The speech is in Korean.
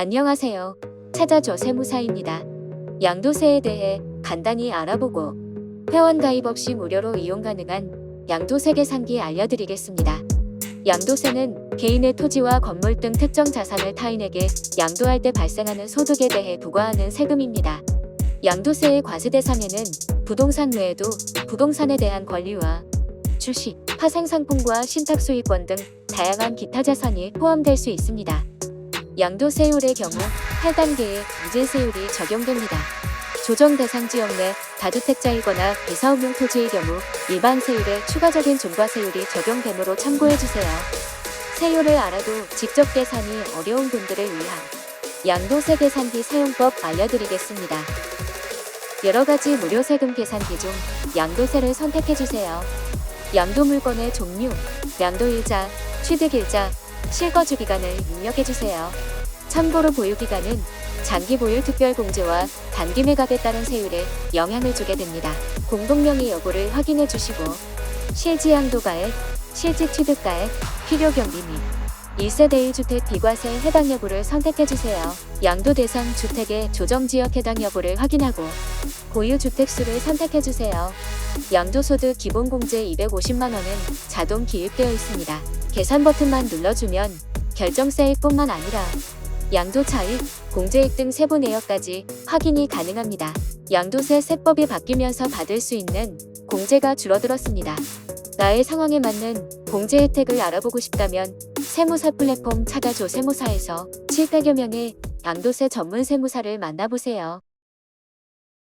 안녕하세요. 찾아줘 세무사입니다. 양도세에 대해 간단히 알아보고 회원 가입 없이 무료로 이용 가능한 양도세 계산기 알려드리겠습니다. 양도세는 개인의 토지와 건물 등 특정 자산을 타인에게 양도할 때 발생하는 소득에 대해 부과하는 세금입니다. 양도세의 과세 대상에는 부동산 외에도 부동산에 대한 권리와 주식, 파생상품과 신탁수익권 등 다양한 기타 자산이 포함될 수 있습니다. 양도세율의 경우 8단계의 무제세율이 적용됩니다. 조정 대상 지역 내 다주택자이거나 비사업용 토지의 경우 일반 세율에 추가적인 중과세율이 적용되므로 참고해주세요. 세율을 알아도 직접 계산이 어려운 분들을 위한 양도세 계산기 사용법 알려드리겠습니다. 여러 가지 무료 세금 계산기 중 양도세를 선택해주세요. 양도 물건의 종류, 양도일자, 취득일자, 실거주 기간을 입력해주세요. 참고로 보유기간은 장기 보유 특별공제와 단기 매각에 따른 세율에 영향을 주게 됩니다. 공동명의 여부를 확인해 주시고 실지 양도가액, 실지 취득가액, 필요 경비 및 1세대 1주택 비과세 해당 여부를 선택해 주세요. 양도 대상 주택의 조정 지역 해당 여부를 확인하고 고유 주택 수를 선택해 주세요. 양도소득 기본공제 250만 원은 자동 기입되어 있습니다. 계산 버튼만 눌러주면 결정세액뿐만 아니라 양도 차익, 공제액 등 세부 내역까지 확인이 가능합니다. 양도세 세법이 바뀌면서 받을 수 있는 공제가 줄어들었습니다. 나의 상황에 맞는 공제 혜택을 알아보고 싶다면 세무사 플랫폼 찾아줘 세무사에서 700여 명의 양도세 전문 세무사를 만나보세요.